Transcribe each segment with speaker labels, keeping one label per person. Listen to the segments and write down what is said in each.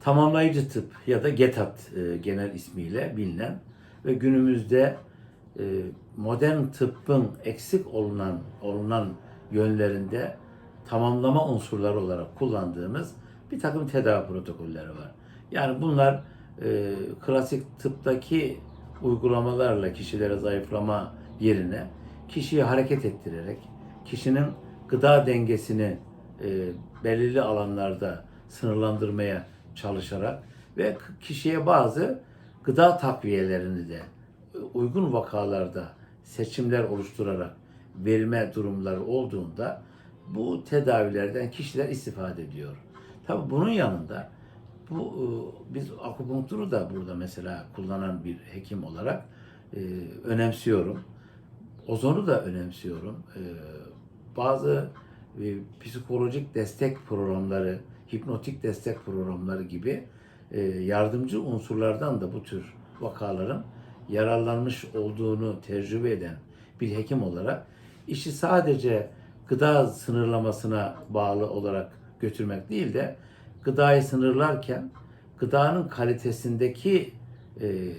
Speaker 1: tamamlayıcı tıp ya da GETAT e, genel ismiyle bilinen ve günümüzde e, modern tıbbın eksik olunan olunan yönlerinde tamamlama unsurları olarak kullandığımız bir takım tedavi protokolleri var. Yani bunlar e, klasik tıptaki uygulamalarla kişilere zayıflama yerine kişiyi hareket ettirerek kişinin gıda dengesini e, belirli alanlarda sınırlandırmaya çalışarak ve kişiye bazı gıda takviyelerini de e, uygun vakalarda seçimler oluşturarak verme durumları olduğunda bu tedavilerden kişiler istifade ediyor. Tabii bunun yanında bu e, biz akupunkturu da burada mesela kullanan bir hekim olarak e, önemsiyorum. Ozonu da önemsiyorum. E, bazı e, psikolojik destek programları, hipnotik destek programları gibi e, yardımcı unsurlardan da bu tür vakaların yararlanmış olduğunu tecrübe eden bir hekim olarak işi sadece gıda sınırlamasına bağlı olarak götürmek değil de gıdayı sınırlarken gıdanın kalitesindeki e,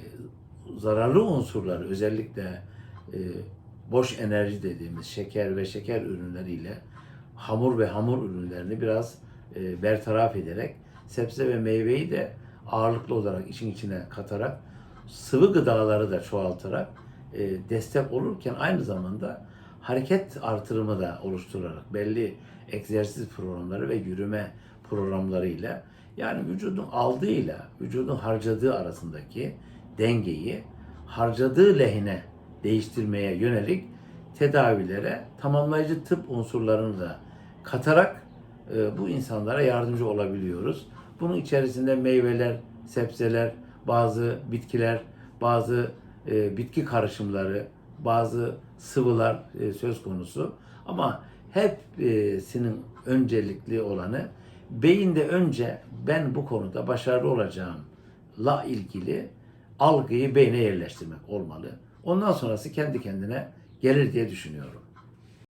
Speaker 1: zararlı unsurları özellikle e, boş enerji dediğimiz şeker ve şeker ürünleriyle hamur ve hamur ürünlerini biraz e, bertaraf ederek sebze ve meyveyi de ağırlıklı olarak işin içine katarak sıvı gıdaları da çoğaltarak e, destek olurken aynı zamanda hareket artırımı da oluşturarak belli egzersiz programları ve yürüme programlarıyla yani vücudun aldığıyla vücudun harcadığı arasındaki dengeyi harcadığı lehine değiştirmeye yönelik tedavilere tamamlayıcı tıp unsurlarını da katarak bu insanlara yardımcı olabiliyoruz. Bunun içerisinde meyveler, sebzeler, bazı bitkiler, bazı e, bitki karışımları, bazı sıvılar e, söz konusu. Ama hepsinin öncelikli olanı beyinde önce ben bu konuda başarılı olacağımla ilgili algıyı beyne yerleştirmek olmalı. Ondan sonrası kendi kendine gelir diye düşünüyorum.